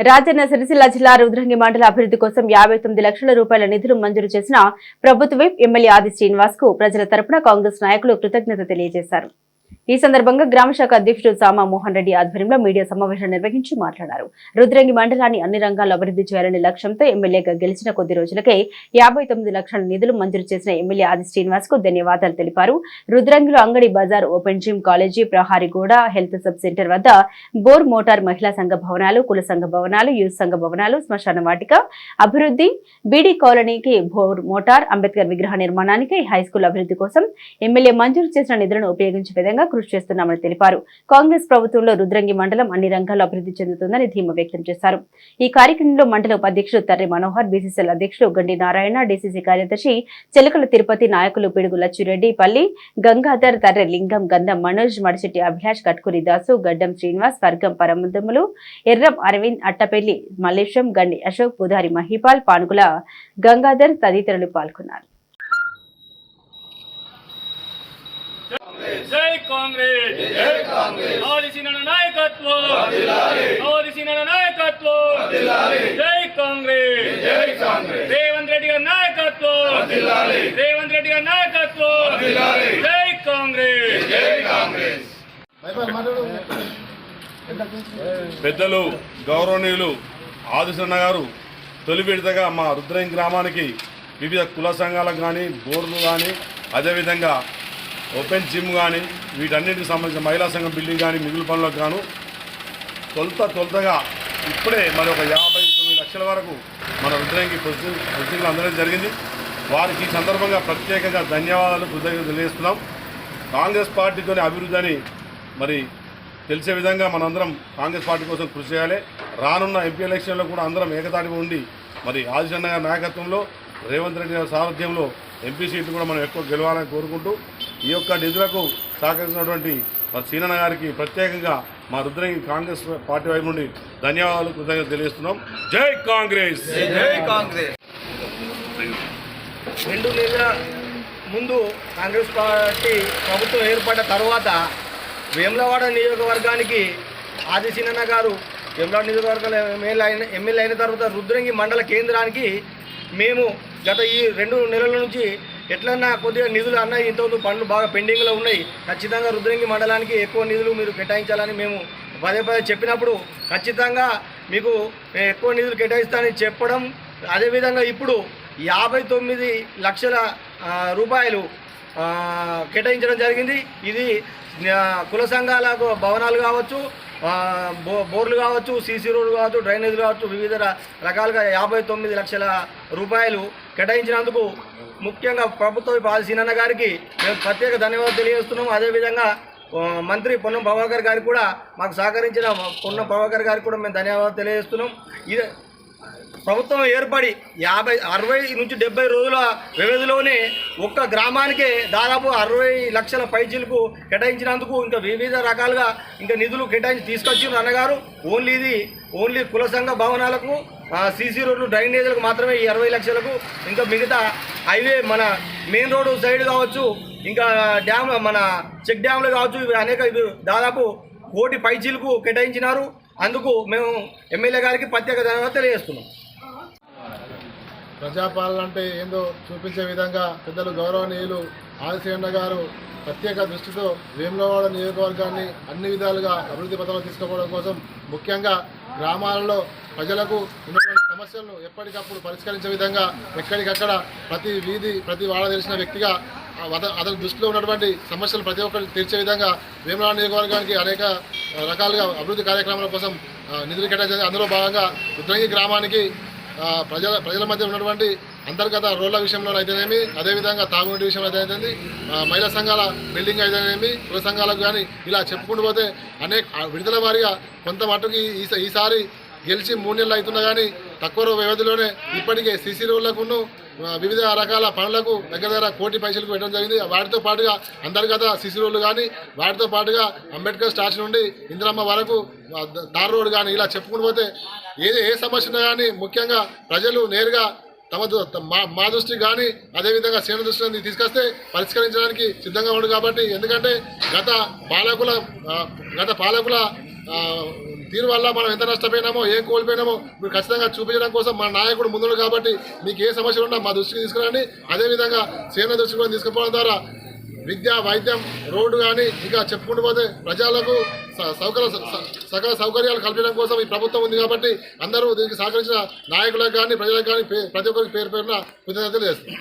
రాజన్న సిరిసిల్ల జిల్లా రుద్రంగి మండల అభివృద్ధి కోసం యాభై తొమ్మిది లక్షల రూపాయల నిధులు మంజూరు చేసిన ప్రభుత్వ ఎమ్మెల్యే ఆది శ్రీనివాస్కు ప్రజల తరపున కాంగ్రెస్ నాయకులు కృతజ్ఞత తెలియజేశారు. ఈ సందర్భంగా గ్రామ శాఖ అధ్యక్షుడు సామా మోహన్ రెడ్డి ఆధ్వర్యంలో మీడియా సమావేశం నిర్వహించి మాట్లాడారు. రుద్రంగి మండలాన్ని అన్ని రంగాల్లో అభివృద్ధి చేయాలనే లక్ష్యంతో ఎమ్మెల్యేగా గెలిచిన కొద్ది రోజులకే యాభై తొమ్మిది లక్షల నిధులు మంజూరు చేసిన ఎమ్మెల్యే ఆది శ్రీనివాస్కు ధన్యవాదాలు తెలిపారు. రుద్రంగిలో అంగడి బజార్ ఓపెన్ జిమ్ కాలేజీ ప్రహారిగూడ హెల్త్ సబ్ సెంటర్ వద్ద బోర్ మోటార్ మహిళా సంఘ భవనాలు కుల సంఘ భవనాలు యూత్ సంఘ భవనాలు శ్మశాన వాటిక అభివృద్ధి బీడీ కాలనీకి బోర్ మోటార్ అంబేద్కర్ విగ్రహ నిర్మాణానికి హైస్కూల్ అభివృద్ధి కోసం ఎమ్మెల్యే మంజూరు చేసిన నిధులను ఉపయోగించే విధంగా కృషి చేస్తున్నామని తెలిపారు. కాంగ్రెస్ ప్రభుత్వంలో రుద్రంగి మండలం అన్ని రంగాల్లో అభివృద్ధి చెందుతుందని ధీమా వ్యక్తం చేశారు. ఈ కార్యక్రమంలో మండల ఉపాధ్యక్షుడు తర్రి మనోహర్ బీసీసీఎల్ అధ్యక్షుడు గండి నారాయణ డీసీసీ కార్యదర్శి చిలకల తిరుపతి నాయకులు పిడుగు లచ్చిరెడ్డి పల్లి గంగాధర్ తర్రె లింగం గంధం మనోజ్ మడిశెట్టి అభిలాష్ కట్కురి దాసు గడ్డం శ్రీనివాస్ వర్గం పరమందములు ఎర్రం అరవింద్ అట్టపెల్లి మల్లేశం గండి అశోక్ పుధారి మహిపాల్ పానుగుల గంగాధర్ తదితరులు పాల్గొన్నారు. జై కాంగ్రెస్. జై కాంగ్రెస్. ఆదిసిన నాయకత్వం. ఆదిసిన నాయకత్వం. జై కాంగ్రెస్. జై కాంగ్రెస్. రేవంత్ రెడ్డి గారి నాయకత్వం. రేవంత్ రెడ్డి గారి నాయకత్వం. జై కాంగ్రెస్. జై కాంగ్రెస్. పెద్దలు గౌరవనీయులు ఆదిశన్న గారు తొలి విడతగా మా రుద్రం గ్రామానికి వివిధ కుల సంఘాలకు కానీ బోర్లు కానీ అదేవిధంగా ఓపెన్ జిమ్ కానీ వీటన్నిటికి సంబంధించిన మహిళా సంఘం బిల్డింగ్ కానీ మిగులు పనులకు గాను తొలుత తొలుతగా ఇప్పుడే మరి ఒక యాభై తొమ్మిది లక్షల వరకు మన రుద్రంకి ప్రొసీజర్లు అందడం జరిగింది. వారికి ఈ సందర్భంగా ప్రత్యేకంగా ధన్యవాదాలు కృతజ్ఞత తెలియజేస్తున్నాం. కాంగ్రెస్ పార్టీతోనే అభివృద్ధి అని మరి తెలిసే విధంగా మనందరం కాంగ్రెస్ పార్టీ కోసం కృషి చేయాలి. రానున్న ఎంపీ ఎలక్షన్లో కూడా అందరం ఏకతాటిగా ఉండి మరి ఆదిశన్న గారి నాయకత్వంలో రేవంత్ రెడ్డి గారి సారథ్యంలో ఎంపీ సీట్లు కూడా మనం ఎక్కువ గెలవాలని కోరుకుంటూ ఈ యొక్క నిధులకు సహకరించినటువంటి మరి సీనన్న గారికి ప్రత్యేకంగా మా రుద్రంగి కాంగ్రెస్ పార్టీ వైపు నుండి ధన్యవాదాలు కృతజ్ఞతలు తెలియజేస్తున్నాం. జై కాంగ్రెస్! జై కాంగ్రెస్! రెండు నెలల ముందు కాంగ్రెస్ పార్టీ ప్రభుత్వం ఏర్పడ్డ తర్వాత వేములవాడ నియోజకవర్గానికి ఆది సినన్న గారు వేములవాడ నియోజకవర్గం ఎమ్మెల్యే అయిన ఎమ్మెల్యే అయిన తర్వాత రుద్రంగి మండల కేంద్రానికి మేము గత ఈ రెండు నెలల నుంచి ఎట్లన్నా కొద్దిగా నిధులు అన్న ఇంతవరకు పనులు బాగా పెండింగ్లో ఉన్నాయి. ఖచ్చితంగా రుద్రంగి మండలానికి ఎక్కువ నిధులు మీరు కేటాయించాలని మేము పదే పదే చెప్పినప్పుడు ఖచ్చితంగా మీకు ఎక్కువ నిధులు కేటాయిస్తానని చెప్పడం అదేవిధంగా ఇప్పుడు యాభై తొమ్మిది లక్షల రూపాయలు కేటాయించడం జరిగింది. ఇది కుల సంఘాలకు భవనాలు కావచ్చు బో బోర్లు కావచ్చు సీసీ రోడ్లు కావచ్చు డ్రైనేజీలు కావచ్చు వివిధ రకాలుగా యాభై తొమ్మిది లక్షల రూపాయలు కేటాయించినందుకు ముఖ్యంగా ప్రభుత్వ పాలసీనన్న గారికి మేము ప్రత్యేక ధన్యవాదాలు తెలియజేస్తున్నాము అదేవిధంగా మంత్రి పొన్నం ప్రభాకర్ గారికి కూడా మాకు సహకరించిన పొన్నం ప్రభాకర్ గారికి కూడా మేము ధన్యవాదాలు తెలియజేస్తున్నాం. ఇది ప్రభుత్వం ఏర్పడి యాభై అరవై నుంచి డెబ్బై రోజుల వ్యవధిలోనే ఒక్క గ్రామానికే దాదాపు అరవై లక్షల పైచీలకు కేటాయించినందుకు ఇంకా వివిధ రకాలుగా ఇంకా నిధులు కేటాయించి తీసుకొచ్చిన అన్నగారు. ఓన్లీ ఇది ఓన్లీ కుల సంఘ భవనాలకు సీసీ రోడ్లు డ్రైనేజీలకు మాత్రమే ఈ అరవై లక్షలకు ఇంకా మిగతా హైవే మన మెయిన్ రోడ్డు సైడ్ కావచ్చు ఇంకా డ్యామ్ మన చెక్ డ్యామ్లు కావచ్చు ఇవి అనేక ఇవి దాదాపు కోటి పైచీలకు కేటాయించినారు. అందుకు మేము ఎమ్మెల్యే గారికి ప్రత్యేక ధన్యవాదాలు తెలియజేస్తున్నాం. ప్రజాపాలన అంటే ఏందో చూపించే విధంగా పెద్దలు గౌరవనీయులు ఆదిశేణ గారు ప్రత్యేక దృష్టితో వేములవాడ నియోజకవర్గాన్ని అన్ని విధాలుగా అభివృద్ధి పథంలో తీసుకోవడం కోసం ముఖ్యంగా గ్రామాలలో ప్రజలకు ఉన్నటువంటి సమస్యలను ఎప్పటికప్పుడు పరిష్కరించే విధంగా ఎక్కడికక్కడ ప్రతి వీధి ప్రతి వాడ తెలిసిన వ్యక్తిగా అతని దృష్టిలో ఉన్నటువంటి సమస్యలు ప్రతి ఒక్కరు తీర్చే విధంగా వేములవాడ నియోజకవర్గానికి అనేక రకాలుగా అభివృద్ధి కార్యక్రమాల కోసం నిధులు కేటాయించారు. అందులో భాగంగా ఉద్రంగి గ్రామానికి ప్రజల ప్రజల మధ్య ఉన్నటువంటి అంతర్గత రోడ్ల విషయంలో అయితేనేమి అదేవిధంగా తాగునీటి విషయంలో అయితేనేమి మహిళా సంఘాల బిల్డింగ్ అయితేనేమి గృహ సంఘాలకు కానీ ఇలా చెప్పుకుంటూ పోతే అనేక విడుదల వారీగా కొంత మటుకు ఈసారి గెలిచి మూడు నెలలు అవుతున్నా కానీ తక్కువ వ్యవధిలోనే ఇప్పటికే సీసీ రోడ్లకును వివిధ రకాల పనులకు దగ్గర దగ్గర కోటి పైసలకు పెట్టడం జరిగింది. వాటితో పాటుగా అంతర్గత సీసీ రోడ్లు కానీ వాటితో పాటుగా అంబేద్కర్ స్టాచ్యూ నుండి ఇందిరమ్మ వరకు ఆ, ద- రోడ్ కానీ ఇలా చెప్పుకుంటూ పోతే ఏ ఏ సమస్య ఉన్నా కానీ ముఖ్యంగా ప్రజలు నేరుగా తమ మా మా దృష్టికి కానీ అదేవిధంగా సేన దృష్టిని తీసుకొస్తే పరిష్కరించడానికి సిద్ధంగా ఉండు కాబట్టి ఎందుకంటే గత పాలకుల గత పాలకుల దీని వల్ల మనం ఎంత నష్టపోయినామో ఏం కోల్పోయినామో మీరు ఖచ్చితంగా చూపించడం కోసం మా నాయకుడు ముందుడు కాబట్టి మీకు ఏ సమస్యలు ఉన్నా మా దృష్టికి తీసుకురండి. అదేవిధంగా సేన దృష్టికి కూడా తీసుకుపోవడం ద్వారా విద్య వైద్యం రోడ్డు కానీ ఇంకా చెప్పుకుంటూ పోతే ప్రజలకు స- సౌకర్య సకల సౌకర్యాలు కల్పించడం కోసం ఈ ప్రభుత్వం ఉంది కాబట్టి అందరూ దీనికి సహకరించిన నాయకులకు కానీ ప్రజలకు కానీ పే- ప్రతి ఒక్కరికి పేరు పేరున కృతజ్ఞతలు చేస్తారు